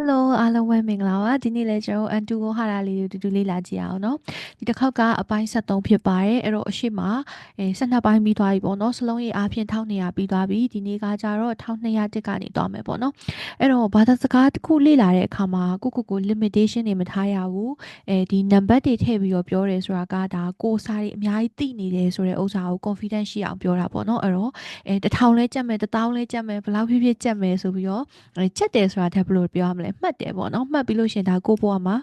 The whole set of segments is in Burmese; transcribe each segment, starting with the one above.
Hello အားလုံးပဲမင်္ဂလာပါဒီနေ့လည်းကျွန်တော်အန်တူကိုဟာတာလေးကိုတူတူလေးလာကြည့်အောင်เนาะဒီတစ်ခေါက်ကအပိုင်း73ဖြစ်ပါတယ်အဲ့တော့အရှိမအဲ12ပိုင်းပြီးသွားပြီပေါ့เนาะစလုံးရေးအားဖြင့်1200ပြီးသွားပြီဒီနေ့ကကြတော့1200တက်ကနေသွားမယ်ပေါ့เนาะအဲ့တော့ဘာသာစကားတစ်ခုလေ့လာတဲ့အခါမှာကိုကိုကို limitation တွေမထားရဘူးအဲဒီ number တွေထည့်ပြီးတော့ပြောတယ်ဆိုတာကဒါကိုစာတွေအများကြီးသိနေတယ်ဆိုတဲ့ဥစ္စာကို confidence ရှိအောင်ပြောတာပေါ့เนาะအဲ့တော့အဲ1000လဲကြက်မယ်1000လဲကြက်မယ်ဘယ်လောက်ဖြစ်ဖြစ်ကြက်မယ်ဆိုပြီးတော့အဲချက်တယ်ဆိုတာထက်ဘယ်လိုပြောရမလဲ လဲမှတ်တယ်ပေါ့နော်မှတ်ပြီးလို့ရှင်ဒါကိုဘွားမှာ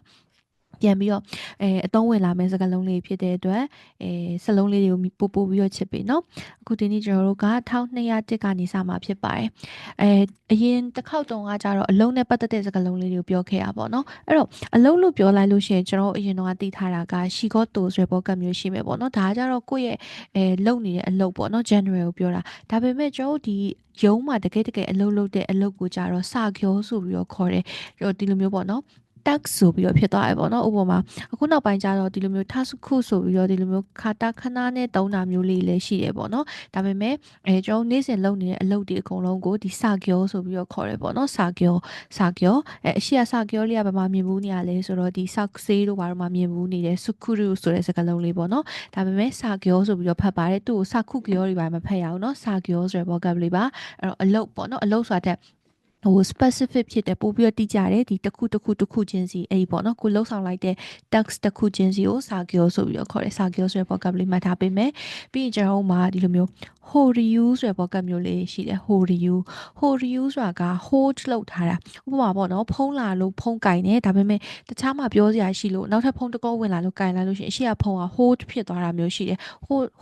ပြန်ပြီးတော့အဲအသုံးဝင်လာမယ့်စကားလုံးလေးဖြစ်တဲ့အတွက်အဲစလုံးလေးတွေကိုပို့ပို့ပြီးတော့ချစ်ပေးနော်အခုဒီနေ့ကျွန်တော်တို့က1200တက်ကနေစမှာဖြစ်ပါတယ်အဲအရင်တစ်ခေါက်တုန်းကကြတော့အလုံးနဲ့ပတ်သက်တဲ့စကားလုံးလေးတွေကိုပြောခဲ့ရပါတော့နော်အဲ့တော့အလုံးလို့ပြောလိုက်လို့ရှိရင်ကျွန်တော်အရင်တော့သိထားတာကရှီကောတိုဆိုတဲ့ဘောကမျိုးရှိမယ်ပေါ့နော်ဒါကကြတော့ကိုယ့်ရဲ့အဲလုံနေတဲ့အလုပ်ပေါ့နော် general ကိုပြောတာဒါပေမဲ့ကျွန်တော်ဒီရုံးမှာတကယ်တကယ်အလုပ်လုပ်တဲ့အလုပ်ကိုကြတော့စာကျော်ဆိုပြီးတော့ခေါ်တယ်ဒီလိုမျိုးပေါ့နော် tax ဆိုပြီးတော့ဖြစ်သွားတယ်ပေါ့နော်ဥပမာအခုနောက်ပိုင်းကျတော့ဒီလိုမျိုး task ခုဆိုပြီးတော့ဒီလိုမျိုးခါတာခဏနဲ့တုံးတာမျိုးလေးလည်းရှိတယ်ပေါ့နော်ဒါပေမဲ့အဲကျွန်တော်နေ့စဉ်လုပ်နေတဲ့အလုပ်တွေအကုန်လုံးကိုဒီစာကျော်ဆိုပြီးတော့ခေါ်တယ်ပေါ့နော်စာကျော်စာကျော်အဲအရှိရစာကျော်လေးကဘာမှမြင်ဘူးနေရလဲဆိုတော့ဒီစာဆေးတို့ဘာလို့မှမြင်ဘူးနေတယ်စုခုရုဆိုတဲ့စကားလုံးလေးပေါ့နော်ဒါပေမဲ့စာကျော်ဆိုပြီးတော့ဖတ်ပါတယ်သူ့ကိုစာခုကျော်တွေဘာမှမဖတ်ရအောင်နော်စာကျော်ဆိုတဲ့ vocabulary ပါအဲ့တော့အလုပ်ပေါ့နော်အလုပ်ဆိုတာတဲ့ ဟို specific ဖြစ်တယ်ပို့ပြီးတော့တိကျတယ်ဒီတစ်ခုတစ်ခုတစ်ခုချင်းစီအဲ့ဒီပေါ့နော်ကိုလှုပ်ဆောင်လိုက်တဲ့ tax တစ်ခုချင်းစီကိုစာကျော်ဆိုပြီးတော့ခေါ်တယ်စာကျော်ဆိုတဲ့ vocabulary မှတ်ထားပေးမယ်ပြီးရင်ကျွန်တော်တို့မှာဒီလိုမျိုး horyu ဆိုတဲ့ vocab မျိုးလေးရှိတယ် horyu horyu ဆိုတာက hold လောက်ထားတာဥပမာပေါ့နော်ဖုံးလာလို့ဖုံးကင်တယ်ဒါပေမဲ့တခြားမှာပြောစရာရှိလို့နောက်ထပ်ဖုံးတကောဝင်လာလို့ကင်လာလို့ရှိရင်အရှိကဖုံးက hold ဖြစ်သွားတာမျိုးရှိတယ်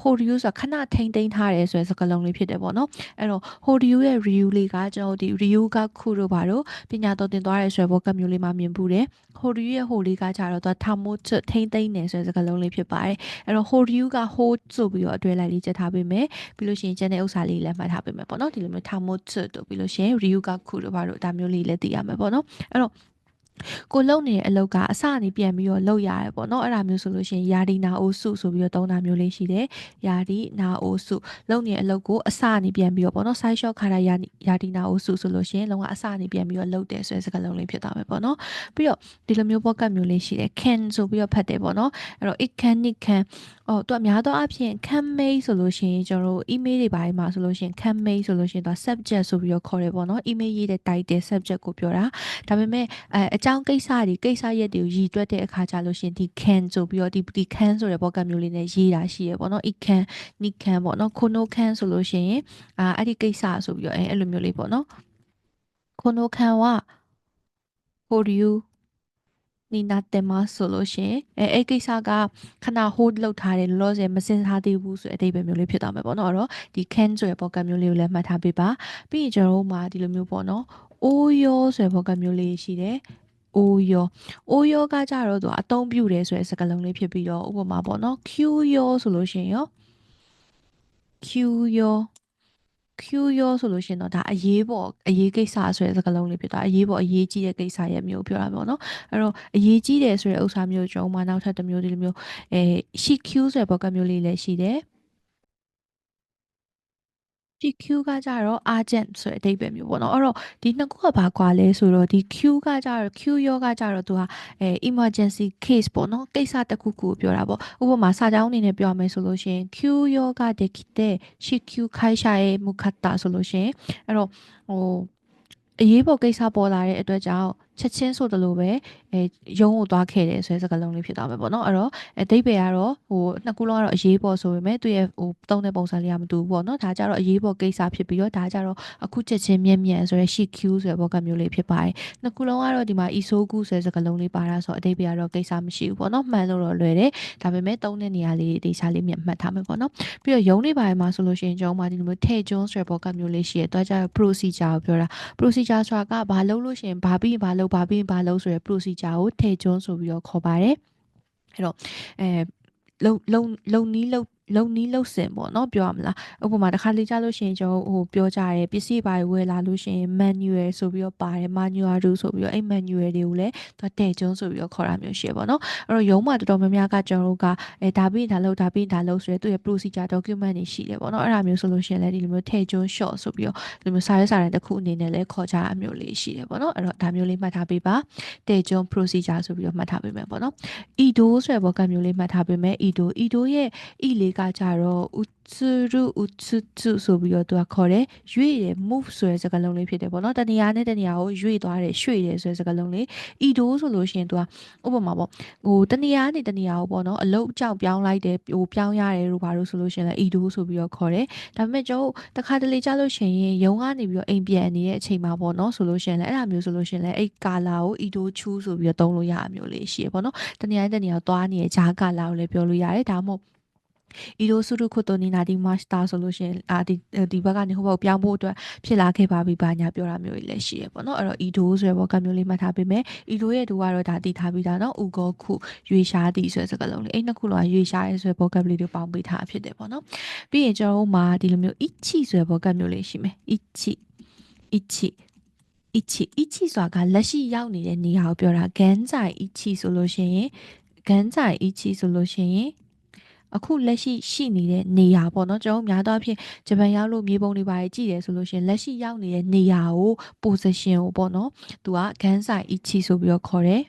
horyu ဆိုတာခဏထိမ့်သိမ်းထားတယ်ဆိုတဲ့စကားလုံးလေးဖြစ်တယ်ပေါ့နော်အဲ့တော့ horyu ရဲ့ ryu လေးကကျွန်တော်ဒီ ryu ကခုတို့ပါတော့ပညာတော်တင်သွားရဲဆိုတဲ့ vocab မျိုးလေးမှမြင်ဘူးတယ်ဟိုရီရဲ့ဟိုလေးကကြတော့သူထာမို့ထိမ့်သိမ့်နေဆိုတဲ့စကားလုံးလေးဖြစ်ပါတယ်အဲ့တော့ဟိုရီကဟိုဆိုပြီးတော့အတွဲလိုက်လေးချက်ထားပေးမယ်ပြီးလို့ရှိရင်ကျန်တဲ့ဥစ္စာလေးလည်းမှတ်ထားပေးမယ်ပေါ့နော်ဒီလိုမျိုးထာမို့တို့ပြီးလို့ရှိရင်ရီယူကခုတို့ဘာလို့ဒါမျိုးလေးလည်းသိရမယ်ပေါ့နော်အဲ့တော့ ကိုလုံနေတဲ့အလုပ်ကအစအနေပြန်ပြီးတော့လုပ်ရတယ်ပေါ့နော်အဲ့ဒါမျိုးဆိုလို့ရှိရင်ယာဒီနာအိုစုဆိုပြီးတော့သုံးတာမျိုးလေးရှိတယ်ယာဒီနာအိုစုလုံနေတဲ့အလုပ်ကိုအစအနေပြန်ပြီးတော့ပေါ့နော် side shot ခါတာယာယာဒီနာအိုစုဆိုလို့ရှိရင်လုံကအစအနေပြန်ပြီးတော့လုပ်တယ်ဆိုတဲ့စကားလုံးလေးဖြစ်သွားမယ်ပေါ့နော်ပြီးတော့ဒီလိုမျိုး pocket မျိုးလေးရှိတယ် can ဆိုပြီးတော့ဖတ်တယ်ပေါ့နော်အဲ့တော့ it can it can အော်သူကများသောအားဖြင့် can make ဆိုလို့ရှိရင်ကျွန်တော်တို့ email တွေပိုင်းမှာဆိုလို့ရှိရင် can make ဆိုလို့ရှိရင်သူ subject ဆိုပြီးတော့ခေါ်တယ်ပေါ့နော် email ရေးတဲ့ title subject ကိုပြောတာဒါပေမဲ့အဲအကြောင်းကိစ္စတွေကိစ္စရက်တွေကိုရည်တွက်တဲ့အခါကျလို့ရှိရင်ဒီ can ဆိုပြီးတော့ဒီဒီ can ဆိုတဲ့ pocket မျိုးလေးနဲ့ရေးတာရှိရပေါ့နော် it can ni can ပေါ့နော် kono can ဆိုလို့ရှိရင်အာအဲ့ဒီကိစ္စဆိုပြီးတော့အဲအဲ့လိုမျိုးလေးပေါ့နော် kono can က for you နီနာတင်မဆိုလို့ရှင်အဲအဲ့ကိစ္စကခဏ hold လုပ်ထားတယ်လောလောဆယ်မစင်စားသေးဘူးဆိုတဲ့အဓိပ္ပာယ်မျိုးလေးဖြစ်သွားမယ်ပေါ့နော်အဲ့တော့ဒီ can ဆိုတဲ့ pocket မျိုးလေးကိုလည်းမှတ်ထားပေးပါပြီးရင်ကျွန်တော်တို့မှာဒီလိုမျိုးပေါ့နော် oyo ဆိုတဲ့ pocket မျိုးလေးရှိတယ်အိုယောအိုယောကကြတော့သူအသုံးပြုတယ်ဆိုတဲ့စကားလုံးလေးဖြစ်ပြီးတော့ဥပမာပေါ့နော် Q ယောဆိုလို့ရှိရင်ရော Q ယော Q ရောဆိုလို့ရှိရင်တော့ဒါအရေးပေါ်အရေးကိစ္စဆိုတဲ့စကားလုံးလေးဖြစ်သွားအရေးပေါ်အရေးကြီးတဲ့ကိစ္စရဲ့မျိုးပြောတာပေါ့နော်အဲ့တော့အရေးကြီးတယ်ဆိုတဲ့ဥစ္စာမျိုးကျွန်တော်မှနောက်ထပ်တစ်မျိုးဒီလိုမျိုးအဲရှိ Q ဆိုတဲ့ဘောကမျိုးလေးလည်းရှိတယ် PQ ကကြတော့ urgent ဆိုတဲ့အဓိပ္ပာယ်မျိုးပေါ့နော်အဲ့တော့ဒီနှစ်ခုကဘာကွာလဲဆိုတော့ဒီ Q ကကြတော့ Q ရောကကြတော့သူကအဲ emergency case ပေါ့နော်ကိစ္စတစ်ခုခုကိုပြောတာပေါ့ဥပမာစာကြောင်းအနေနဲ့ပြောမယ်ဆိုလို့ရှိရင် Q ရောကできて CQ 会社へ向かったဆိုလို့ရှိရင်အဲ့တော့ဟိုအရေးပေါ်ကိစ္စပေါ်လာတဲ့အတွက်ကြောင့် ချက်ချင်းဆိုတယ်လို့ပဲအဲရုံးကိုသွားခဲ့တယ်ဆိုတဲ့စကားလုံးလေးဖြစ်သွားမယ်ပေါ့နော်အဲ့တော့အတိတ်ပဲကတော့ဟိုနှစ်ခုလုံးကတော့အရေးပေါ်ဆိုပေမဲ့သူရဲ့ဟိုသုံးတဲ့ပုံစံလေးကမတူဘူးပေါ့နော်ဒါကြတော့အရေးပေါ်ကိစ္စဖြစ်ပြီးတော့ဒါကြတော့အခုချက်ချင်းမြက်မြက်ဆိုတဲ့ CQ ဆိုတဲ့ဘောကမျိုးလေးဖြစ်ပါတယ်နှစ်ခုလုံးကတော့ဒီမှာ isogu ဆိုတဲ့စကားလုံးလေးပါတာဆိုအတိတ်ပဲကတော့ကိစ္စမရှိဘူးပေါ့နော်မှန်လို့တော့လွယ်တယ်ဒါပေမဲ့သုံးတဲ့နေရာလေးတေချာလေးမြတ်မှတ်ထားမယ်ပေါ့နော်ပြီးတော့ရုံးနေပါတယ်မှာဆိုလို့ရှိရင်ကျွန်တော်မှဒီလိုမျိုးထဲကျွန်းဆိုတဲ့ဘောကမျိုးလေးရှိရဲတွားကြတော့ procedure ကိုပြောတာ procedure ဆိုတာကဘာလုပ်လို့ရှိရင်ဘာပြီးဘာလုပ်ဘာပြီးဘာလုပ်ဆိုရယ် procedure ကိုထည့်ကျွန်းဆိုပြီးတော့ခေါ်ပါတယ်အဲ့တော့အဲလုံလုံလုံနီးလုံ လုံနီးလုံစင်ပေါ့နော်ပြောရမလားဥပမာတစ်ခါလေကြားလို့ရှိရင်ကျွန်တော်ဟိုပြောကြတယ်ပစ္စည်းပိုင်းဝယ်လာလို့ရှိရင် manual ဆိုပြီးတော့ပါတယ် manual တို့ဆိုပြီးတော့အဲ့ manual တွေကိုလည်းသူတဲ့ကျုံးဆိုပြီးတော့ခေါ်တာမျိုးရှိပေါ့နော်အဲ့တော့ရုံးမှာတော်တော်များများကကျွန်တော်တို့ကအဲဒါပြီးဒါလို့ဒါပြီးဒါလို့ဆိုရယ်သူရဲ့ procedure document တွေရှိတယ်ပေါ့နော်အဲ့ဒါမျိုးဆိုလို့ရှိရင်လည်းဒီလိုမျိုးတဲ့ကျုံး short ဆိုပြီးတော့ဒီလိုမျိုးစာရေးစာတမ်းတစ်ခုအနေနဲ့လည်းခေါ်ကြတာမျိုးလေးရှိတယ်ပေါ့နော်အဲ့တော့ဒါမျိုးလေးမှတ်ထားပေးပါတဲ့ကျုံး procedure ဆိုပြီးတော့မှတ်ထားပေးမယ်ပေါ့နော် ido ဆိုတဲ့ဘောကမျိုးလေးမှတ်ထားပေးမယ် ido ido ရဲ့ i လေးကကြတော့ utsuru utsutsu ဆိုပြီးတော့သူကခေါ်တယ်ရွေ့တယ် move ဆိုတဲ့စကားလုံးလေးဖြစ်တယ်ပေါ့နော်တနေရာနဲ့တနေရာကိုရွေ့သွားတယ်ရွှေ့တယ်ဆိုတဲ့စကားလုံးလေး ido ဆိုလို့ရှိရင်သူကဥပမာပေါ့ဟိုတနေရာနဲ့တနေရာကိုပေါ့နော်အလုတ်ကြောက်ပြောင်းလိုက်တယ်ဟိုပြောင်းရတယ်လို့ဘာလို့ဆိုလို့ရှိရင်လည်း ido ဆိုပြီးတော့ခေါ်တယ်ဒါပေမဲ့ကျွန်တော်တခါတလေကြားလို့ရှိရင်ရုံကနေပြီးတော့အိမ်ပြန်နေတဲ့အချိန်မှာပေါ့နော်ဆိုလို့ရှိရင်လည်းအဲ့ဒါမျိုးဆိုလို့ရှိရင်လည်းအဲ့ကာလာကို ido chu ဆိုပြီးတော့သုံးလို့ရအမျိုးလေးရှိရပေါ့နော်တနေရာနဲ့တနေရာသွားနေတဲ့ဂျာကာလာကိုလည်းပြောလို့ရတယ်ဒါမှမဟုတ် အီရိုဆူရုခုတိုနီနာဒီမတ်စတာဆိုလို့ရှိရင်အာဒီဒီဘက်ကနေဟိုဘက်ပြောင်းဖို့အတွက်ဖြစ်လာခဲ့ပါပြီဘာညာပြောတာမျိုးကြီးလည်းရှိရပေါ့နော်အဲ့တော့အီဒိုဆိုရဘောကမျိုးလေးမှတ်ထားပေးမယ်အီဒိုရဲ့ဒိုကတော့ဒါတည်ထားပြီးသားနော်ဥကောခုရွေရှားသည်ဆိုတဲ့စကားလုံးလေးအဲ့နှစ်ခုလုံးကရွေရှားရဲဆိုတဲ့ဘောကလေးတွေပေါင်းပေးထားဖြစ်တယ်ပေါ့နော်ပြီးရင်ကျွန်တော်တို့မှာဒီလိုမျိုးအီချီဆိုတဲ့ဘောကမျိုးလေးရှိမယ်အီချီအီချီအီချီအီချီဆိုတာကလက်ရှိရောက်နေတဲ့နေရာကိုပြောတာဂန်ဇိုင်အီချီဆိုလို့ရှိရင်ဂန်ဇိုင်အီချီဆိုလို့ရှိရင် အခုလက်ရှိရှိနေတဲ့နေရာပေါ့နော်ကျွန်တော်များသောအားဖြင့်ဂျပန်ရောက်လို့မြေပုံတွေပါတယ်ကြည့်တယ်ဆိုလို့ရှိရင်လက်ရှိရောက်နေတဲ့နေရာကို position ကိုပေါ့နော်သူကဂန်းဆိုင် ichi ဆိုပြီးတော့ခေါ်တယ်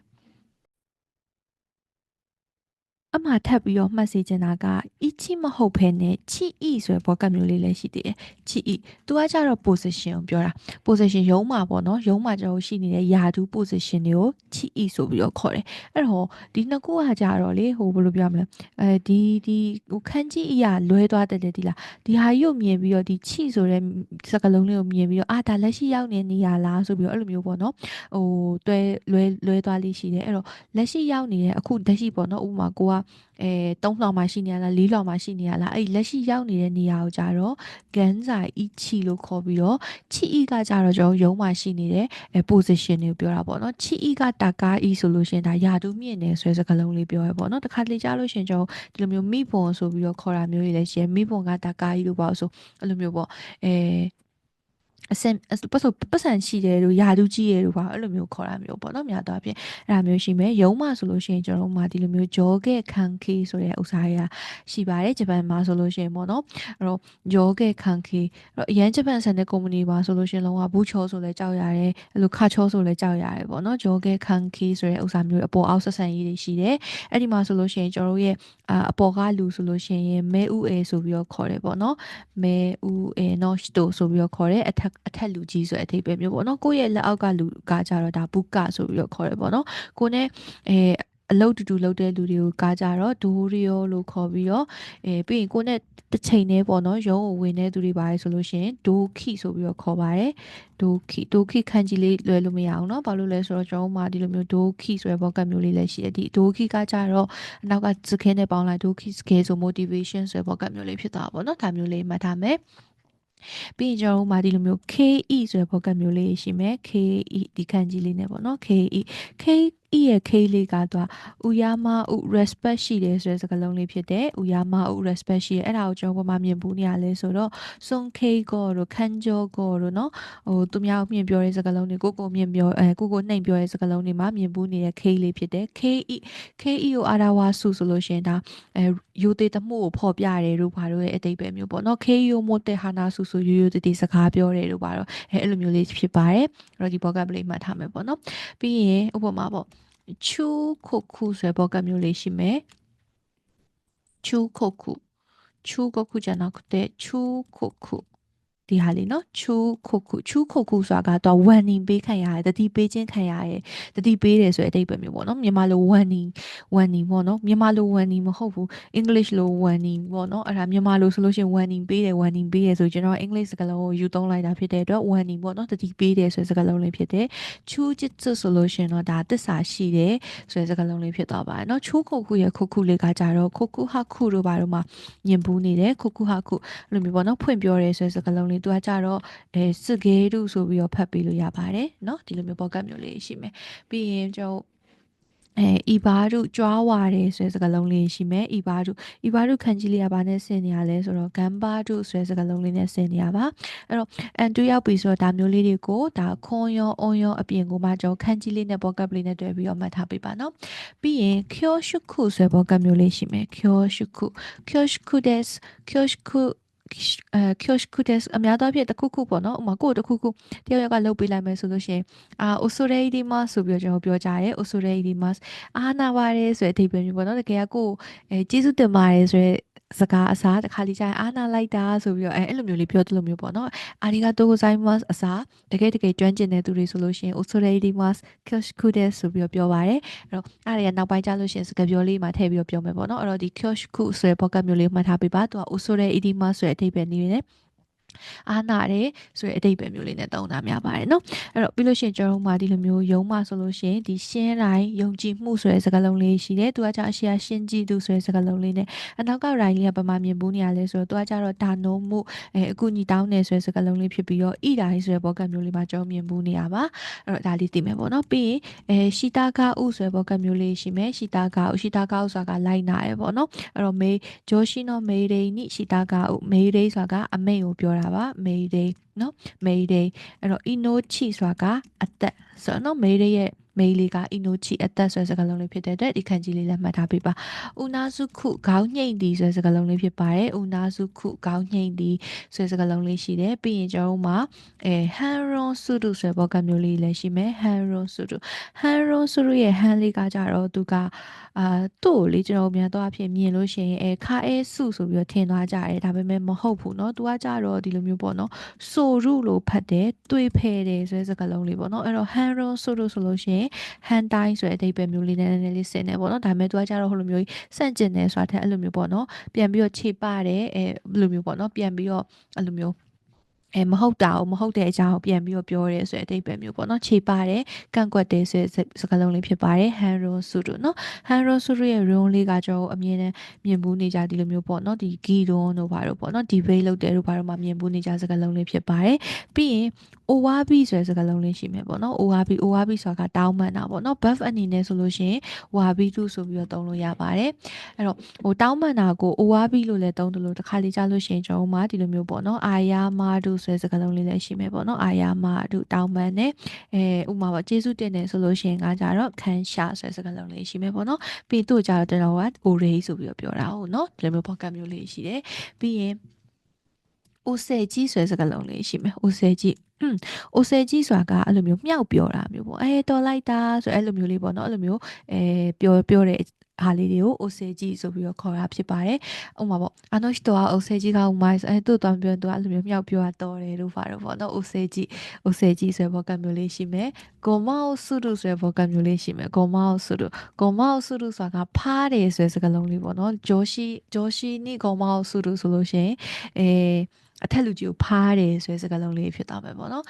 အမှထပ်ပြီးတော့မှတ်စေချင်တာကအီချီမဟုတ်ဘဲနဲ့ချီအီဆိုတဲ့ဘောကမျိုးလေးလည်းရှိသေးတယ်ချီအီသူကကြတော့ position ကိုပြောတာ position ရုံးမှာပေါ့နော်ရုံးမှာကျွန်တော်ရှိနေတဲ့ယာဒူ position တွေကိုချီအီဆိုပြီးတော့ခေါ်တယ်အဲ့တော့ဒီနှစ်ခုကကြတော့လေဟိုဘယ်လိုပြောမလဲအဲဒီဒီဟိုခန်းကြီးအရာလွဲသွားတဲ့ဒီလားဒီဟာကြီးကိုမြင်ပြီးတော့ဒီချီဆိုတဲ့စကားလုံးလေးကိုမြင်ပြီးတော့အာဒါလက်ရှိရောက်နေနေရလားဆိုပြီးတော့အဲ့လိုမျိုးပေါ့နော်ဟိုတွဲလွဲလွဲသွားလေးရှိတယ်အဲ့တော့လက်ရှိရောက်နေတဲ့အခုလက်ရှိပေါ့နော်ဥပမာကိုကအဲ၃လှောင်မှရှိနေရလား၄လှောင်မှရှိနေရလားအဲ့လက်ရှိရောက်နေတဲ့နေရာကိုကြတော့ကန်ဇာအီချီလို့ခေါ်ပြီးတော့ချီအီကကြတော့ကျွန်တော်ရုံးမှရှိနေတဲ့အဲ position ကိုပြောတာပေါ့နော်ချီအီကတာကာအီဆိုလို့ရှင်ဒါယာတူးမြင့်နေဆွဲစကားလုံးလေးပြောရပေါ့နော်တခါတလေကြားလို့ရှင်ကျွန်တော်ဒီလိုမျိုးမိဘွန်ဆိုပြီးတော့ခေါ်တာမျိုးတွေလည်းရှိမိဘွန်ကတာကာအီလို့ပေါ့ဆိုအဲ့လိုမျိုးပေါ့အဲ အစင်ပတ်ဆိုပတ်စံရှိတယ်လို့ယာတူးကြီးရလို့ပါအဲ့လိုမျိုးခေါ်တာမျိုးပေါ့နော်များတော့အပြင်အဲ့ဒါမျိုးရှိမယ်ရုံးမှဆိုလို့ရှိရင်ကျွန်တော်တို့မှဒီလိုမျိုးဂျောဂဲခံခေဆိုတဲ့ဥစ္စာရရှိပါတယ်ဂျပန်မှာဆိုလို့ရှိရင်ပေါ့နော်အဲ့တော့ဂျောဂဲခံခေအဲ့တော့အရန်ဂျပန်ဆန်တဲ့ကုမ္ပဏီမှာဆိုလို့ရှိရင်လုံးဝဘူးချောဆိုလဲကြောက်ရတယ်အဲ့လိုခါချောဆိုလဲကြောက်ရတယ်ပေါ့နော်ဂျောဂဲခံခေဆိုတဲ့ဥစ္စာမျိုးအပေါ်အောက်ဆက်ဆံရေးတွေရှိတယ်အဲ့ဒီမှာဆိုလို့ရှိရင်ကျွန်တော်တို့ရဲ့အပေါ်ကလူဆိုလို့ရှိရင်မဲဥအေဆိုပြီးတော့ခေါ်တယ်ပေါ့နော်မဲဥအေနော်စတိုဆိုပြီးတော့ခေါ်တယ်အထက်အထက်လူကြီးဆိုတဲ့အဓိပ္ပာယ်မျိုးပေါ့နော်ကိုယ့်ရဲ့လက်အောက်ကလူကကြတော့ဒါပုကဆိုပြီးတော့ခေါ်တယ်ပေါ့နော်ကိုနဲ့အဲအလုတ်တူတူလုပ်တဲ့လူတွေကိုကားကြတော့ဒိုရီယိုလို့ခေါ်ပြီးတော့အဲပြီးရင်ကိုနဲ့တစ်ချိန်တည်းပေါ့နော်ရုံးကိုဝင်တဲ့သူတွေပါတယ်ဆိုလို့ရှိရင်ဒိုခိဆိုပြီးတော့ခေါ်ပါတယ်ဒိုခိဒိုခိခန်းကြီးလေးလွယ်လို့မရအောင်เนาะဘာလို့လဲဆိုတော့ကျွန်တော်တို့မှာဒီလိုမျိုးဒိုခိဆိုတဲ့ဘောကမျိုးလေးလည်းရှိတယ်ဒီဒိုခိကကြတော့အနောက်ကစကင်းနဲ့ပေါင်းလိုက်ဒိုခိစကဲဆို motivation ဆိုတဲ့ဘောကမျိုးလေးဖြစ်သွားပါဘောเนาะဒါမျိုးလေးမှတ်ထားမယ် ပြီးရင်ကျွန်တော်တို့မှာဒီလိုမျိုး KE ဆိုတဲ့ pocket မျိုးလေးရှိမယ် KE ဒီခန်းကြီးလေးနဲ့ပေါ့နော် KE K ဤရဲ့ခေးလေးကတော့ဥယမဥ respect ရှိတယ်ဆိုတဲ့စကားလုံးလေးဖြစ်တယ်ဥယမဥ respect ရှိတယ်အဲ့ဒါကိုကျွန်တော်ဘာမှမြင်ဘူးနေရလဲဆိုတော့စွန်ခေးကောတို့ခန်းကျော်ကောတို့နော်ဟိုသူများမြင်ပြောတဲ့စကားလုံးတွေကိုကိုမြင်ပြောအဲကိုကိုနှိမ်ပြောတဲ့စကားလုံးတွေမှာမြင်ဘူးနေတဲ့ခေးလေးဖြစ်တယ် KE KE ကိုအာရာဝါစုဆိုလို့ရှင်ဒါအဲရိုသေတမှုကိုဖော်ပြတယ်တို့ဘာလို့ရဲ့အတိတ်ပဲမျိုးပေါ့နော် KE ကိုမို့တဲ့ဟာနာစုဆိုရိုရိုသေသေစကားပြောတယ်တို့ဘာတော့အဲအဲ့လိုမျိုးလေးဖြစ်ပါတယ်အဲ့တော့ဒီဘောကပလေးမှတ်ထားမယ်ပေါ့နော်ပြီးရင်ဥပမာပေါ့ 추 코쿠, 세버가뮬레시메, 추코쿠. 추코쿠잖아. 그때 추코쿠. ဒီဟာလေးနော်ချူခုခုချူခုခုဆိုတာကတော့ warning ပေးခံရတယ်တတိပေးခြင်းခံရတယ်တတိပေးတယ်ဆိုတဲ့အတိတ်ပဲမျိုးပေါ့နော်မြန်မာလို warning warning ပေါ့နော်မြန်မာလို warning မဟုတ်ဘူး English လို warning ပေါ့နော်အဲ့ဒါမြန်မာလိုဆိုလို့ရှိရင် warning ပေးတယ် warning ပေးတယ်ဆိုကျွန်တော် English စကားလုံးကိုယူသုံးလိုက်တာဖြစ်တဲ့အတွက် warning ပေါ့နော်တတိပေးတယ်ဆိုတဲ့စကားလုံးလေးဖြစ်တယ်ချူချစ်ဆိုလို့ရှိရင်တော့ဒါသစ္စာရှိတယ်ဆိုတဲ့စကားလုံးလေးဖြစ်သွားပါတယ်နော်ချူခုခုရဲ့ခုခုလေးကကြတော့ခုခုဟာခုတို့ဘာလို့မှညင်ဘူးနေတယ်ခုခုဟာခုအဲ့လိုမျိုးပေါ့နော်ဖွင့်ပြောတယ်ဆိုတဲ့စကားလုံးလေးသူကကြတော့အဲစစ်ကေတုဆိုပြီးတော့ဖတ်ပေးလို့ရပါတယ်เนาะဒီလိုမျိုး pocket မျိုးလေးရှိမယ်ပြီးရင်ကျွန်တော် အဲဤဘာတို့ကြွားဝါတယ်ဆိုတဲ့စကားလုံးလေးရှိမယ်ဤဘာတို့ဤဘာတို့ခန်းကြီးလေးကဘာနဲ့ဆင်နေရလဲဆိုတော့ဂမ်ဘာတို့ဆိုတဲ့စကားလုံးလေးနဲ့ဆင်နေရပါအဲ့တော့အန်တူရောက်ပြီဆိုတော့ဒါမျိုးလေးတွေကိုဒါခွန်ရောအွန်ရောအပြင်ကိုမှကျွန်တော်ခန်းကြီးလေးနဲ့ဘောကပ်လေးနဲ့တွဲပြီးတော့မှတ်ထားပေးပါနော်ပြီးရင် kyoshuku ဆိုတဲ့ဘောကပ်မျိုးလေးရှိမယ် kyoshuku kyoshuku des kyoshuku အဲ kyoshu တဲ့အများသောဖြင့်တစ်ခုခုပေါ့နော်ဥမာကိုယ်တစ်ခုခုတယောက်ယောက်ကလုပ်ပေးလိုက်မယ်ဆိုလို့ရှိရင်အာ osore idimas ဆိုပြီးတော့ကျွန်တော်ပြောကြရဲ osore idimas အားနာပါတယ်ဆိုတဲ့အဓိပ္ပာယ်မျိုးပေါ့နော်တကယ်ကကိုယ်အဲကျေးဇူးတင်ပါတယ်ဆိုတဲ့ စကားအစားတစ်ခါလေးကျရင်အားနာလိုက်တာဆိုပြီးတော့အဲအဲ့လိုမျိုးလေးပြောသလိုမျိုးပေါ့နော်အာရီဂါတိုဂိုဇိုင်းမတ်အစားတကယ်တကယ်ကျွမ်းကျင်တဲ့သူတွေဆိုလို့ရှိရင် osore idimas kyoshu ဆိုပြီးတော့ပြောပါတယ်အဲ့တော့အဲ့ဒါကနောက်ပိုင်းကျလို့ရှိရင်စကားပြောလေးမှာထည့်ပြီးတော့ပြောမယ်ပေါ့နော်အဲ့တော့ဒီ kyoshu ဆိုတဲ့ pocket မျိုးလေးမှတ်ထားပေးပါသူက osore idimas ဆိုတဲ့အဓိပ္ပာယ်နည်းနဲ့ အားနာတယ်ဆိုတဲ့အတိတ်ပဲမျိုးလေးနဲ့သုံးတာများပါတယ်เนาะအဲ့တော့ပြီးလို့ရှိရင်ကျွန်တော်တို့မှာဒီလိုမျိုးယုံမှဆိုလို့ရှိရင်ဒီရှင်းတိုင်းယုံကြည်မှုဆိုတဲ့စကားလုံးလေးရှိတယ်သူကကြအရှိအရှင်းကြည်သူဆိုတဲ့စကားလုံးလေးနဲ့အနောက်ကရိုင်းလေးကပမာမြင်ဘူးနေရလဲဆိုတော့သူကကြတော့ဒါနိုးမှုအဲအကူညီတောင်းနေဆိုတဲ့စကားလုံးလေးဖြစ်ပြီးတော့ဣတိုင်းဆိုတဲ့ဘောကမျိုးလေးမှာကျွန်တော်မြင်ဘူးနေရပါအဲ့တော့ဒါလေးသိမယ်ပေါ့နော်ပြီးရင်အဲရှီတာကာဥဆိုတဲ့ဘောကမျိုးလေးရှိမယ်ရှီတာကာဥရှီတာကာဥဆိုတာကလိုက်နာရယ်ပေါ့နော်အဲ့တော့မေဂျိုရှိနောမေရိနိရှီတာကာဥမေရိဆိုတာကအမိတ်ကိုပြောတာ တာပါ Mayday เนาะ Mayday အဲ့တော့ Inochi ဆိုတာကအသက်ဆိုတော့เนาะ Mayday ရဲ့မေးလေးက Inochi အသက်ဆိုတဲ့စကားလုံးလေးဖြစ်တဲ့အတွက်ဒီခန်းကြီးလေးလည်းမှတ်ထားပေးပါ။ Unazuku ခေါင်းညှိမ့်သည်ဆိုတဲ့စကားလုံးလေးဖြစ်ပါတယ်။ Unazuku ခေါင်းညှိမ့်သည်ဆိုတဲ့စကားလုံးလေးရှိတယ်။ပြီးရင်ကျွန်တော်တို့မှာအဲ Hanron Suru ဆိုတဲ့ဘောကမျိုးလေးလည်းရှိမယ်။ Hanron Suru Hanron Suru ရဲ့ Han လေးကကြတော့သူကအာသူ့ကိုလေကျွန်တော်မြန်တော့အဖြစ်မြင်လို့ရှိရင်အဲခါအဲစုဆိုပြီးတော့ထင်သွားကြတယ်ဒါပေမဲ့မဟုတ်ဘူးเนาะသူကကြတော့ဒီလိုမျိုးပေါ့เนาะဆို ရုလို့ဖတ်တယ်တွေ့ဖဲတယ်ဆိုတဲ့စကားလုံးလေးပေါ့နော်အဲ့တော့ hanro ဆိုလို့ဆိုလို့ရှိရင် han dai ဆိုတဲ့အဓိပ္ပာယ်မျိုးလေးနည်းနည်းလေးဆင်တယ်ပေါ့နော်ဒါပေမဲ့သူကကြတော့ဟိုလိုမျိုးစန့်ကျင်တယ်ဆိုတာထက်အဲ့လိုမျိုးပေါ့နော်ပြန်ပြီးတော့ခြေပတယ်အဲလိုမျိုးပေါ့နော်ပြန်ပြီးတော့အဲ့လိုမျိုး အဲမဟုတ်တာကိုမဟုတ်တဲ့အကြောင်းကိုပြန်ပြီးတော့ပြောရဲဆိုတဲ့အဓိပ္ပာယ်မျိုးပေါ့နော်ခြေပါတယ်ကန့်ကွက်တယ်ဆိုတဲ့စကားလုံးလေးဖြစ်ပါတယ် han ro suru နော် han ro suru ရဲ့ ron လေးကကျွန်တော်အမြင်နဲ့မြင်ဘူးနေကြဒီလိုမျိုးပေါ့နော်ဒီ gi ron တို့ဘာတို့ပေါ့နော် debate လုပ်တယ်တို့ဘာတို့မှမြင်ဘူးနေကြစကားလုံးလေးဖြစ်ပါတယ်ပြီးရင် owabi ဆိုတဲ့စကားလုံးလေးရှိမယ်ပေါ့နော် owabi owabi ဆိုတာကတောင်းပန်တာပေါ့နော် buff အနေနဲ့ဆိုလို့ရှိရင် wabi tu ဆိုပြီးတော့သုံးလို့ရပါတယ်အဲ့တော့ဟိုတောင်းပန်တာကို owabi လို့လည်းသုံးတယ်လို့တစ်ခါလေးကြားလို့ရှိရင်ကျွန်တော်မှဒီလိုမျိုးပေါ့နော် aya madu ဆိုတဲ့စကားလုံးလေးလည်းရှိမယ်ပေါ့နော်အာယာမတို့တောင်းပန်နဲ့အဲဥမာပေါ့ကျေးဇူးတင်တယ်ဆိုလို့ရှိရင်ကကြတော့ခန်းရှာဆိုတဲ့စကားလုံးလေးရှိမယ်ပေါ့နော်ပြီးတော့ကြတော့ကျွန်တော်က ore ဆိုပြီးတော့ပြောတာဟုတ်နော်ဒီလိုမျိုး podcast မျိုးလေးရှိတယ်ပြီးရင် အိုဆယ်ကြီးဆိုတဲ့စကားလုံးလေးရှိမယ်အိုဆယ်ကြီးอืมအိုဆယ်ကြီးဆိုတာကအဲ့လိုမျိုးမြောက်ပြောတာမျိုးပေါ့အဲတော်လိုက်တာဆိုအဲ့လိုမျိုးလေးပေါ့နော်အဲ့လိုမျိုးအဲပြောပြောတဲ့ဟာလေးတွေကိုအိုဆေဂျီဆိုပြီးတော့ခေါ်တာဖြစ်ပါတယ်။ဥပမာပေါ့အာနိုရှ်တော့အိုဆေဂျီကဥမာအဲသူ့တော်ပြောသူကအဲ့လိုမျိုးမြောက်ပြောတာတော်တယ်လို့ပါတော့ပေါ့နော်အိုဆေဂျီအိုဆေဂျီဆိုတဲ့ဘောကမျိုးလေးရှိမယ်။ဂိုမောက်ဆုရုဆိုတဲ့ဘောကမျိုးလေးရှိမယ်။ဂိုမောက်ဆုရုဂိုမောက်ဆုရုဆိုတာကဖားတယ်ဆိုတဲ့စကားလုံးလေးပေါ့နော်။ဂျိုရှိဂျိုရှိနိဂိုမောက်ဆုရုဆိုလို့ရှိရင်အဲ အထက်လူကြီးကိုဖားတယ်ဆိုတဲ့စကားလုံးလေးဖြစ်သွားမယ်ပေါ့နော်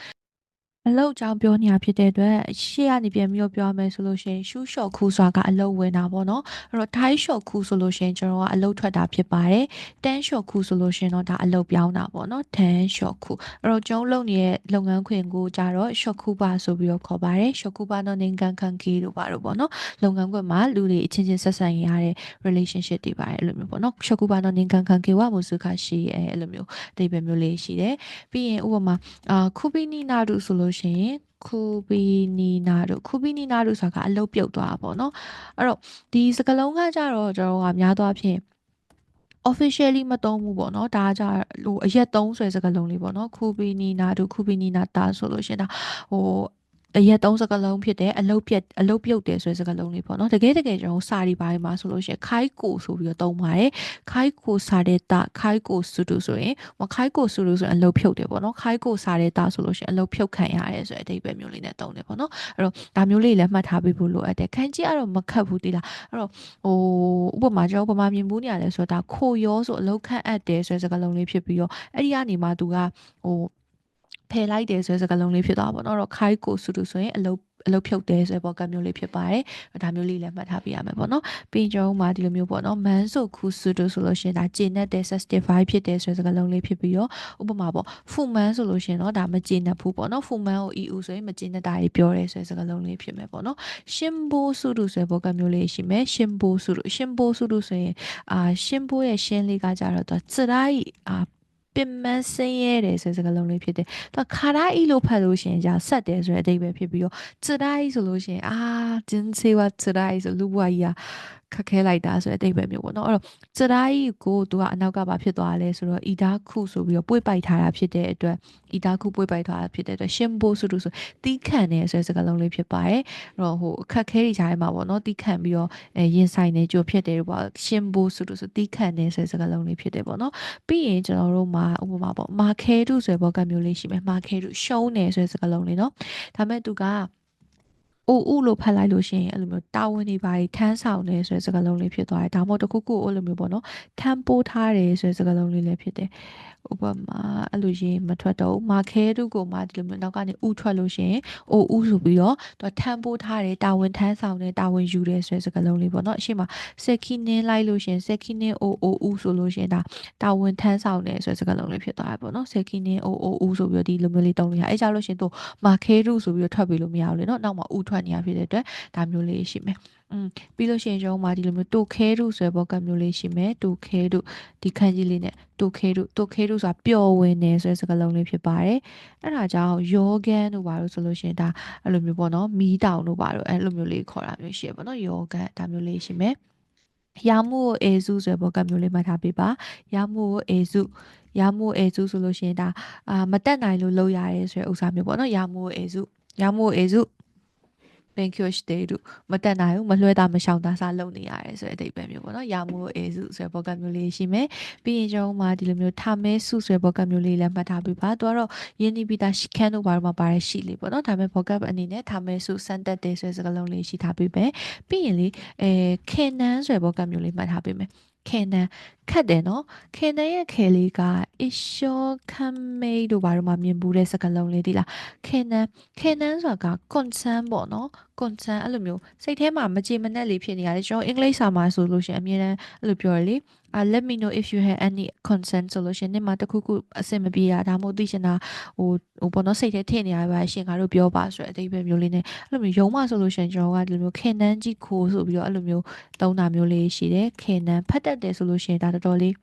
အလုတ်ကြောင်းပြောနေတာဖြစ်တဲ့အတွက်ရှေ့ကနေပြန်ပြီးတော့ပြောမယ်ဆိုလို့ရှိရင်ရှူးလျှော့ခူးဆိုတာကအလုတ်ဝင်တာပေါ့နော်အဲ့တော့ tie short ခူးဆိုလို့ရှိရင်ကျွန်တော်ကအလုတ်ထွက်တာဖြစ်ပါတယ် tan short ခူးဆိုလို့ရှိရင်တော့ဒါအလုတ်ပြောင်းတာပေါ့နော် tan short ခူးအဲ့တော့ကျွန်တော်လုပ်နေတဲ့လုပ်ငန်းခွင်ကိုကြတော့ short ခူးပါဆိုပြီးတော့ခေါ်ပါတယ် short ခူးပါတော့နင်ကန်ကန်ကီလို့ပါတော့ပေါ့နော်လုပ်ငန်းခွင်မှာလူတွေအချင်းချင်းဆက်ဆံရတဲ့ relationship တွေပါတယ်အဲ့လိုမျိုးပေါ့နော် short ခူးပါတော့နင်ကန်ကန်ကီဝမူစုခရှိအဲအဲ့လိုမျိုးအဓိပ္ပာယ်မျိုးလေးရှိတယ်ပြီးရင်ဥပမာအာခုပီနီနာဒူဆိုလို့ရှိရင်ခုဘီနီနာတို့ခုဘီနီနာတို့ဆိုတာကအလုတ်ပြုတ်သွားတာပေါ့နော်အဲ့တော့ဒီစကလုံးကကြတော့ကျွန်တော်ကများသောအားဖြင့် officially မသုံးဘူးပေါ့နော်ဒါကကြဟိုအရက်သုံးဆွဲစကားလုံးလေးပေါ့နော်ခုဘီနီနာတို့ခုဘီနီနာတာဆိုလို့ရှင်ဒါဟို အရက်သုံးစကားလုံးဖြစ်တယ်အလုတ်ပြက်အလုတ်ပြုတ်တယ်ဆိုတဲ့စကားလုံးလေးပေါ့နော်တကယ်တကယ်ကျွန်တော်စာရီပိုင်းမှာဆိုလို့ရှိရင်ခိုက်ကိုဆိုပြီးတော့သုံးပါတယ်ခိုက်ကိုစာတဲ့တာခိုက်ကိုစုတူဆိုရင်မခိုက်ကိုစုတူဆိုရင်အလုတ်ဖြုတ်တယ်ပေါ့နော်ခိုက်ကိုစာတဲ့တာဆိုလို့ရှိရင်အလုတ်ဖြုတ်ခံရတယ်ဆိုတဲ့အဓိပ္ပာယ်မျိုးလေးနဲ့သုံးတယ်ပေါ့နော်အဲ့တော့ဒါမျိုးလေးလည်းမှတ်ထားပေးဖို့လိုအပ်တယ်ခန်းကြီးကတော့မခတ်ဘူးတိလားအဲ့တော့ဟိုဥပမာကျွန်တော်ဥပမာမြင်ဘူးနေရလဲဆိုတော့ဒါခိုရောဆိုအလုတ်ခန့်အပ်တယ်ဆိုတဲ့စကားလုံးလေးဖြစ်ပြီးတော့အဲ့ဒီကနေမှသူကဟို ဖယ်လိုက်တယ်ဆိုတဲ့စကားလုံးလေးဖြစ်သွားပါတော့တော့ခိုက်ကိုစုတူဆိုရင်အလုတ်အလုပ်ဖြုတ်တယ်ဆိုတဲ့ vocab မျိုးလေးဖြစ်ပါတယ်ဒါမျိုးလေးလည်းမှတ်ထားပြရမယ်ပေါ့နော်ပြီးရင်ကျွန်တော်တို့မှာဒီလိုမျိုးပေါ့နော် man ဆိုခုစုတို့ဆိုလို့ရှိရင်ဒါကျင့်တဲ့ sensitive vibe ဖြစ်တယ်ဆိုတဲ့စကားလုံးလေးဖြစ်ပြီးတော့ဥပမာပေါ့ fu man ဆိုလို့ရှိရင်တော့ဒါမကျင့်တတ်ဘူးပေါ့နော် fu man ကို eu ဆိုရင်မကျင့်တတ်တာကြီးပြောတယ်ဆိုတဲ့စကားလုံးလေးဖြစ်မယ်ပေါ့နော်ရှင်ဘိုးစုတို့ဆိုတဲ့ vocab မျိုးလေးရှိမယ်ရှင်ဘိုးစုတို့ရှင်ဘိုးစုတို့ဆိုရင်အာရှင်ဘိုးရဲ့ရှင်းလေးကကြတော့သူစရိုက်အာပ င်မဆင်းရဲတယ်ဆိုတဲ့စကားလုံးလေးဖြစ်တယ်။သူခါရိုက်လို့ဖတ်လို့ရှိရင်じゃဆက်တယ်ဆိုတဲ့အဓိပ္ပာယ်ဖြစ်ပြီးတော့စရိုက်ဆိုလို့ရှိရင်အာဂျင်းစေဝစရိုက်ဆိုလူဘွားကြီးက ခက်ခဲလိုက်တာဆိုတဲ့အဓိပ္ပာယ်မျိုးပေါ့နော်အဲ့တော့စရိုက်ကိုသူကအနောက်ကဘာဖြစ်သွားလဲဆိုတော့အီဒါခုဆိုပြီးတော့ပွေ့ပိုက်ထားတာဖြစ်တဲ့အတွက်အီဒါခုပွေ့ပိုက်ထားတာဖြစ်တဲ့အတွက်ရှင်ဘိုးဆိုလို့ဆိုတီးခန့်နေဆိုတဲ့စကားလုံးလေးဖြစ်ပါတယ်အဲ့တော့ဟိုအခက်ခဲတွေကြားထဲမှာပေါ့နော်တီးခန့်ပြီးတော့အဲရင်ဆိုင်နေကြိုဖြစ်တယ်လို့ပေါ့ရှင်ဘိုးဆိုလို့ဆိုတီးခန့်နေဆိုတဲ့စကားလုံးလေးဖြစ်တယ်ပေါ့နော်ပြီးရင်ကျွန်တော်တို့မှာဥပမာပေါ့မာခဲတုဆိုတဲ့ဘောကမျိုးလေးရှိမယ်မာခဲတုရှုံးနေဆိုတဲ့စကားလုံးလေးနော်ဒါမဲ့သူက အိုဥလို့ဖတ်လိုက်လို့ရှိရင်အဲ့လိုမျိုးတာဝန်တွေပါထမ်းဆောင်နေဆိုတဲ့စကားလုံးလေးဖြစ်သွားတယ်ဒါမှမဟုတ်တခုခုအဲ့လိုမျိုးပေါ့နော်ထမ်းပိုးထားတယ်ဆိုတဲ့စကားလုံးလေးလည်းဖြစ်တယ်ဥပမာအဲ့လိုရေးမထွက်တော့မာခဲတုကိုမှဒီလိုမျိုးနောက်ကနေဥထွက်လို့ရှိရင်အိုဥဆိုပြီးတော့သူထမ်းပိုးထားတယ်တာဝန်ထမ်းဆောင်တယ်တာဝန်ယူတယ်ဆိုတဲ့စကားလုံးလေးပေါ့နော်အရှိမစက်ခီနင်းလိုက်လို့ရှိရင်စက်ခီနင်းအိုအိုဥဆိုလို့ရှိရင်ဒါတာဝန်ထမ်းဆောင်တယ်ဆိုတဲ့စကားလုံးလေးဖြစ်သွားတယ်ပေါ့နော်စက်ခီနင်းအိုအိုဥဆိုပြီးတော့ဒီလိုမျိုးလေးတုံးလို့ရအဲကြလို့ရှိရင်သူမာခဲတုဆိုပြီးတော့ထွက်ပြီးလို့မရဘူးလေနော်နောက်မှာဥထွက်နေရဖြစ်တဲ့အတွက်ဒါမျိုးလေးရှိမယ်อืมပြီးလို့ရှိရင်ရုံးမှာဒီလိုမျိုးတိုခဲတုဆိုတဲ့ဘောကမျိုးလေးရှိမယ်တိုခဲတုဒီခန်းကြီးလေးနဲ့တိုခဲတုတိုခဲတုဆိုတာပျော်ဝင်နေဆိုတဲ့စကားလုံးလေးဖြစ်ပါတယ်အဲ့ဒါကြောင့်ယောဂန်တို့ဘာလို့ဆိုလို့ရှိရင်ဒါအဲ့လိုမျိုးပေါ့နော်မီးတောင်တို့ဘာလို့အဲ့လိုမျိုးလေးခေါ်တာမျိုးရှိရပေါ့နော်ယောဂန်ဒါမျိုးလေးရှိမယ်ယာမှုအေစုဆိုတဲ့ဘောကမျိုးလေးမှတ်ထားပေးပါယာမှုအေစုယာမှုအေစုဆိုလို့ရှိရင်ဒါအာမတက်နိုင်လို့လုပ်ရတယ်ဆိုတဲ့ဥစ္စာမျိုးပေါ့နော်ယာမှုအေစုယာမှုအေစု ပင်ကျရှ်တေတို့မတက်နိုင်ဘူးမလွှဲတာမရှောင်တာစားလုပ်နေရတယ်ဆိုတဲ့အဓိပ္ပာယ်မျိုးပေါ့နော်ယာမိုအေစုဆိုတဲ့ဘောကမျိုးလေးရှိမယ်ပြီးရင်ကျွန်တော်မှာဒီလိုမျိုးထာမဲစုဆိုတဲ့ဘောကမျိုးလေးလည်းမှတ်ထားပြီးပါသူကတော့ယင်းနီပီတာရှီခန်တို့ဘာလို့မှပါရရှိလေပေါ့နော်ဒါပေမဲ့ဘောကအနေနဲ့ထာမဲစုစန်တက်တယ်ဆိုတဲ့စကားလုံးလေးရှိထားပြီးပဲပြီးရင်လေအဲခေနန်းဆိုတဲ့ဘောကမျိုးလေးမှတ်ထားပြီးမယ်ခေနန်း ခတ်တယ်နော်ခေနန်းရဲ့ခဲလေးကအရှောခမ်မေးတို့ဘာလို့မှမြင်ဘူးတဲ့စကားလုံးလေးဒီလားခေနန်းခေနန်းဆိုတာက concern ပေါ့နော် concern အဲ့လိုမျိုးစိတ်ထဲမှာမကြေမနက်လေးဖြစ်နေရတယ်ကျွန်တော်အင်္ဂလိပ်စာမှာဆိုလို့ရှိရင်အမြဲတမ်းအဲ့လိုပြောရလေ uh, let me know if you have any concern ဆိုလို့ရှိရင်ဒီမှာတခုခုအဆင်မပြေတာဒါမှမဟုတ်သိချင်တာဟိုဟိုပေါ့နော်စိတ်ထဲထည့်နေရပါရှင်ငါတို့ပြောပါဆိုတဲ့အတိတ်ပဲမျိုးလေးနဲ့အဲ့လိုမျိုးယုံမှဆိုလို့ရှိရင်ကျွန်တော်ကဒီလိုမျိုးခင်နန်းကြီးခိုးဆိုပြီးတော့အဲ့လိုမျိုးသုံးတာမျိုးလေးရှိတယ်ခင်နန်းဖတ်တတ်တယ်ဆိုလို့ရှိရင်ဒါတော်တော်လေး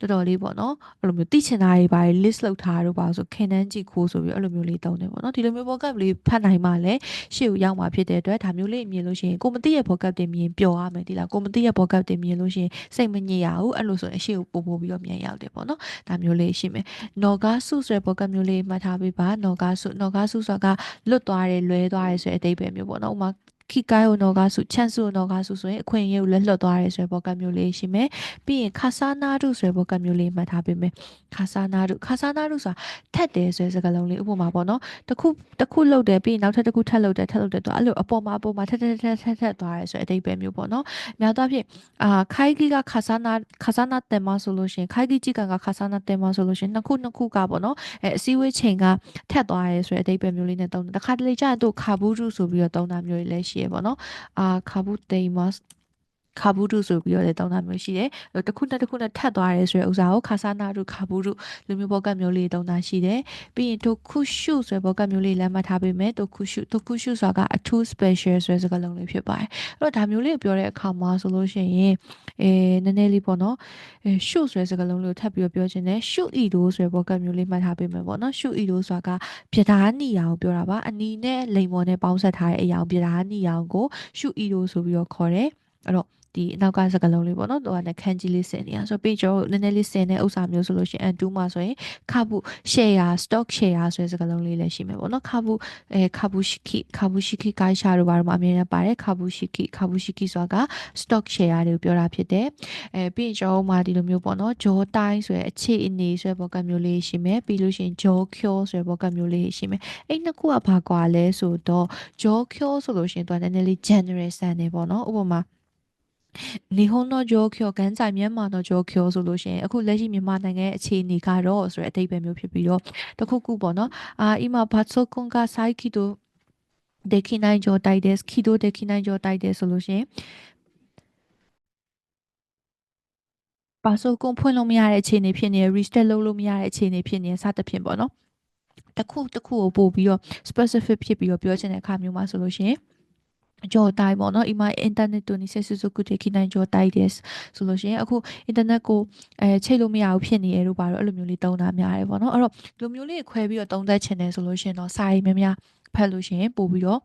တော်တော်လေးပေါ့နော်အဲ့လိုမျိုးသိချင်တာတွေပါ list လုပ်ထားတော့ပါဆိုခင်နှန်းကြည့်ခိုးဆိုပြီးအဲ့လိုမျိုးလေးတုံးတယ်ပေါ့နော်ဒီလိုမျိုး vocab လေးဖတ်နိုင်မှလည်းရှေ့ကိုရောက်မှာဖြစ်တဲ့အတွက်ဒါမျိုးလေးမြင်လို့ရှိရင်ကိုမသိရဲ့ vocab တွေမြင်ပျော်ရမယ်ဒီလားကိုမသိရဲ့ vocab တွေမြင်လို့ရှိရင်စိတ်မညစ်ရဘူးအဲ့လိုဆိုရင်ရှေ့ကိုပို့ပို့ပြီးတော့မြန်ရောက်တယ်ပေါ့နော်ဒါမျိုးလေးရှိမယ်နော်ဂါဆုဆိုတဲ့ vocab မျိုးလေးမှတ်ထားပေးပါနော်ဂါဆုနော်ဂါဆုဆိုတာကလွတ်သွားတယ်လွဲသွားတယ်ဆိုတဲ့အဓိပ္ပာယ်မျိုးပေါ့နော်ဥမာ ခိကိုင်နောကဆုချန်ဆုနောကဆုဆိုရင်အခွင့်အရေးကိုလက်လွတ်သွားရဲဆိုတဲ့ဘောကမျိုးလေးရှိမယ်ပြီးရင်ခါဆာနာတုဆိုတဲ့ဘောကမျိုးလေးမှတ်ထားပေးမယ်ခါဆာနာတုခါဆာနာတုဆိုတာထက်တယ်ဆိုတဲ့စကားလုံးလေးဥပမာပေါ့နော်တခုတခုလုတ်တယ်ပြီးရင်နောက်ထပ်တခုထပ်လုတ်တယ်ထပ်လုတ်တယ်တော့အဲ့လိုအပေါ်မှာအပေါ်မှာထက်ထက်ထက်ထက်ထက်သွားရဲဆိုတဲ့အဓိပ္ပာယ်မျိုးပေါ့နော်များသောအားဖြင့်အာခိုင်ကြီးကခါဆာနာခါဆာနာတယ်မဆိုလို့ရှိရင်ခိုင်ကြီးကြီးကန်ကခါဆာနာတယ်မဆိုလို့ရှိရင်နှစ်ခုနှစ်ခုကပေါ့နော်အဲအစည်းအဝေးချိန်ကထက်သွားရဲဆိုတဲ့အဓိပ္ပာယ်မျိုးလေးနဲ့တုံးတယ်တခါတလေကျရင်တို့ခါဘူးတုဆိုပြီးတော့တုံးတာမျိုးတွေလည်းရှိရပေါ့နော်အာခါဘူးတေမတ် ခါဘူးတုဆိုပြီးတော့လည်းတောင်းတာမျိုးရှိတယ်။တခုနဲ့တခုနဲ့ထပ်သွားရဲဆိုတဲ့ဥစ္စာကိုခါဆာနာတုခါဘူးတုလူမျိုးဘောကမျိုးလေးတောင်းတာရှိတယ်။ပြီးရင်ဒိုခုရှုဆိုတဲ့ဘောကမျိုးလေးလည်းမှတ်ထားပေးမယ်။ဒိုခုရှုဒိုခုရှုဆိုတာကအထူး special ဆိုတဲ့စကားလုံးလေးဖြစ်ပါတယ်။အဲ့တော့ဒါမျိုးလေးပြောတဲ့အခါမှာဆိုလို့ရှိရင်အဲနည်းနည်းလေးပေါ့နော်။အဲရှုဆိုတဲ့စကားလုံးလေးကိုထပ်ပြီးတော့ပြောချင်တယ်။ရှုဤတို့ဆိုတဲ့ဘောကမျိုးလေးမှတ်ထားပေးမယ်ပေါ့နော်။ရှုဤတို့ဆိုတာကပြဓာနီအောင်ပြောတာပါ။အနီနဲ့လိမ်မော်နဲ့ပေါင်းဆက်ထားတဲ့အရာကိုပြဓာနီအောင်ကိုရှုဤတို့ဆိုပြီးတော့ခေါ်တယ်။အဲ့တော့ ဒီအနောက်ကစကလုံးလေးပေါ့နော်သူကလည်းခန်းကြီးလေးစင်နေရဆိုပြီးကျွန်တော်နည်းနည်းလေးစင်တဲ့ဥစ္စာမျိုးဆိုလို့ရှိရင်အတူမှာဆိုရင်ခါဘူး share stock share ဆိုတဲ့စကလုံးလေးလည်းရှိမယ်ပေါ့နော်ခါဘူးအဲခါဘူးရှိခိခါဘူးရှိခိကိုင်းရှာတို့ဘာလို့မှအမြင်နဲ့ပါတယ်ခါဘူးရှိခိခါဘူးရှိခိဆိုတာက stock share တွေကိုပြောတာဖြစ်တယ်အဲပြီးရင်ကျွန်တော်မှာဒီလိုမျိုးပေါ့နော်ဂျောတိုင်းဆိုတဲ့အခြေအနေဆိုတဲ့ဘောကမျိုးလေးရှိမယ်ပြီးလို့ရှိရင်ဂျောကျိုဆိုတဲ့ဘောကမျိုးလေးရှိမယ်အဲ့နှစ်ခုကဘာကွာလဲဆိုတော့ဂျောကျိုဆိုလို့ရှိရင်သူကနည်းနည်းလေး general ဆန်နေပေါ့နော်ဥပမာ နေဟုံးတော့ကြောကျော်ကန်းဆိုင်မြန်မာတော့ကြောကျော်ဆိုလို့ရှိရင်အခုလက်ရှိမြန်မာနိုင်ငံရဲ့အခြေအနေကတော့ဆိုတဲ့အတိတ်ပဲမျိုးဖြစ်ပြီးတော့တခုခုပေါ့နော်အာအိမဘတ်ဆိုကွန်ကဆိုင်ကီတိုဒေခိနိုင်ကြောတိုက်တဲ့ခီတိုဒေခိနိုင်ကြောတိုက်တဲ့ဆိုလို့ရှိရင်ပါဆိုကွန်ဖွင့်လို့မရတဲ့အခြေအနေဖြစ်နေ reset လုပ်လို့မရတဲ့အခြေအနေဖြစ်နေစသဖြင့်ပေါ့နော်တခုတခုကိုပို့ပြီးတော့ specific ဖြစ်ပြီးတော့ပြောချင်တဲ့အခါမျိုးမှာဆိုလို့ရှိရင် ကြောတိုင်ပေါ့နော်အိမ်မှာ internet တူနေဆက်စုစုကုတေခိနိုင်ကြောတိုင်ですဆိုလို့ရှိရင်အခု internet ကိုအဲချိတ်လို့မရဘူးဖြစ်နေရတော့ပါတော့အဲ့လိုမျိုးလေးတုံးတာများတယ်ပေါ့နော်အဲ့တော့ဒီလိုမျိုးလေးခွဲပြီးတော့တုံးသက်ချင်တယ်ဆိုလို့ရှိရင်တော့စာရေးများများဖတ်လို့ရှိရင်ပို့ပြီးတော့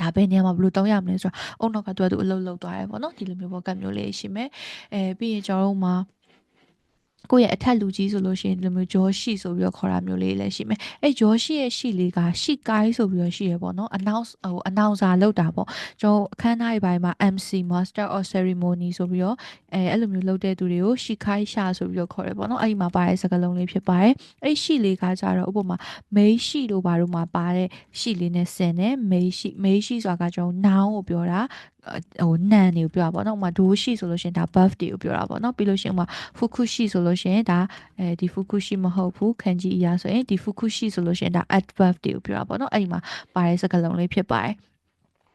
ဒါပဲနေရာမှာဘယ်လိုတောင်းရမလဲဆိုတော့အုံနောက်ကသူကသူအလုပ်လုပ်သွားတယ်ပေါ့နော်ဒီလိုမျိုးပေါ့ကတ်မျိုးလေးရှိမယ်အဲပြီးရင်ကျွန်တော်တို့မှာ ကိုယ့်ရဲ့အထက်လူကြီးဆိုလို့ရှိရင်ဒီလိုမျိုးဂျောရှိဆိုပြီးတော့ခေါ်တာမျိုးလေးလည်းရှိမယ်အဲဂျောရှိရဲ့ရှိလေးကရှိကိုင်းဆိုပြီးတော့ရှိရပေါ့နော် announce ဟို announcer လောက်တာပေါ့ကျွန်တော်အခမ်းအနားတွေပိုင်းမှာ MC master of ceremony ဆိုပြီးတော့အဲအဲ့လိုမျိုးလုပ်တဲ့သူတွေကိုရှိခိုင်းရှာဆိုပြီးတော့ခေါ်တယ်ပေါ့နော်အဲ့ဒီမှာပါတဲ့စကားလုံးလေးဖြစ်ပါတယ်အဲ့ရှိလေးကကြတော့ဥပမာ main ရှိလို့ဘာလို့မှာပါတဲ့ရှိလေးနဲ့ဆင်တယ် main ရှိ main ရှိဆိုတာကကျွန်တော် noun ကိုပြောတာဟိုနန်နေကိုပြောတာပေါ့နော်ဥမာဒိုးရှိဆိုလို့ရှိရင်ဒါ birthday ကိုပြောတာပေါ့နော်ပြီးလို့ရှိရင်ဥမာ fukushi ဆိုလို့ရှိရင်ဒါအဲဒီ fukushi မဟုတ်ဘူးခန်းကြီးအရာဆိုရင်ဒီ fukushi ဆိုလို့ရှိရင်ဒါ adverb တွေကိုပြောတာပေါ့နော်အဲ့ဒီမှာပါတဲ့စကားလုံးလေးဖြစ်ပါတယ်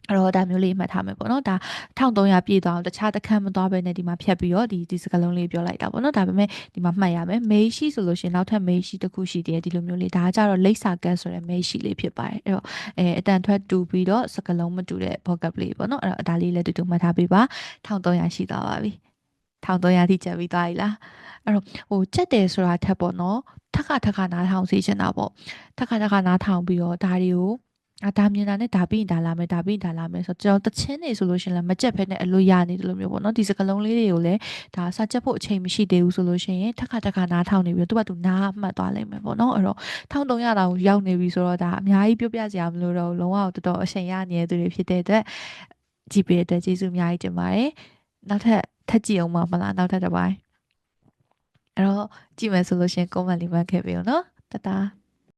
အဲ့တော့ဒါမျိုးလေးမှတ်ထားမယ်ပေါ့နော်ဒါ1300ပြည့်သွားအောင်တခြားတစ်ခန်းမသွားဘဲနဲ့ဒီမှာဖြတ်ပြီးတော့ဒီဒီစကားလုံးလေးပြောလိုက်တာပေါ့နော်ဒါပေမဲ့ဒီမှာမှတ်ရမယ်မေးရှိဆိုလို့ရှိရင်နောက်ထပ်မေးရှိတစ်ခုရှိသေးတယ်ဒီလိုမျိုးလေးဒါကကြတော့လိပ်စာကတ်ဆိုတဲ့မေးရှိလေးဖြစ်ပါတယ်အဲ့တော့အဲအတန်ထွက်တူပြီးတော့စကားလုံးမတူတဲ့ vocab လေးပေါ့နော်အဲ့တော့ဒါလေးလည်းတူတူမှတ်ထားပေးပါ1300ရှိသွားပါပြီ1300ထိကျပြီးသွားပြီလားအဲ့တော့ဟိုချက်တယ်ဆိုတာထက်ပေါ့နော်ထက်ခါထက်ခါနားထောင်စေချင်တာပေါ့ထက်ခါထက်ခါနားထောင်ပြီးတော့ဒါတွေကို အဒါမြင်တာနဲ့ဒါပြီးရင်ဒါလာမယ်ဒါပြီးရင်ဒါလာမယ်ဆိုတော့ကျွန်တော်တချင်းနေဆိုလို့ရှင်လည်းမကြက်ဖက်နဲ့အလို့ရနေတယ်လို့မျိုးပေါ့နော်ဒီစကလုံးလေးတွေကိုလည်းဒါစာချက်ဖို့အချိန်မရှိသေးဘူးဆိုလို့ရှင်ထက်ခါထက်ခါနားထောင်နေပြီးတော့သူကသူနားမှတ်သွားလိမ့်မယ်ပေါ့နော်အဲ့တော့1300တောင်ရောက်နေပြီဆိုတော့ဒါအများကြီးပြောပြစရာမလိုတော့လုံးဝတော်တော်အချိန်ရနေတဲ့သူတွေဖြစ်တဲ့အတွက်ကြည့်ပေးတဲ့ကျေးဇူးအများကြီးတင်ပါတယ်နောက်ထပ်ထပ်ကြည့်အောင်ပါမလားနောက်ထပ်တစ်ပိုင်းအဲ့တော့ကြည့်မယ်ဆိုလို့ရှင် comment လေးမှတ်ခဲ့ပေးအောင်နော်တတား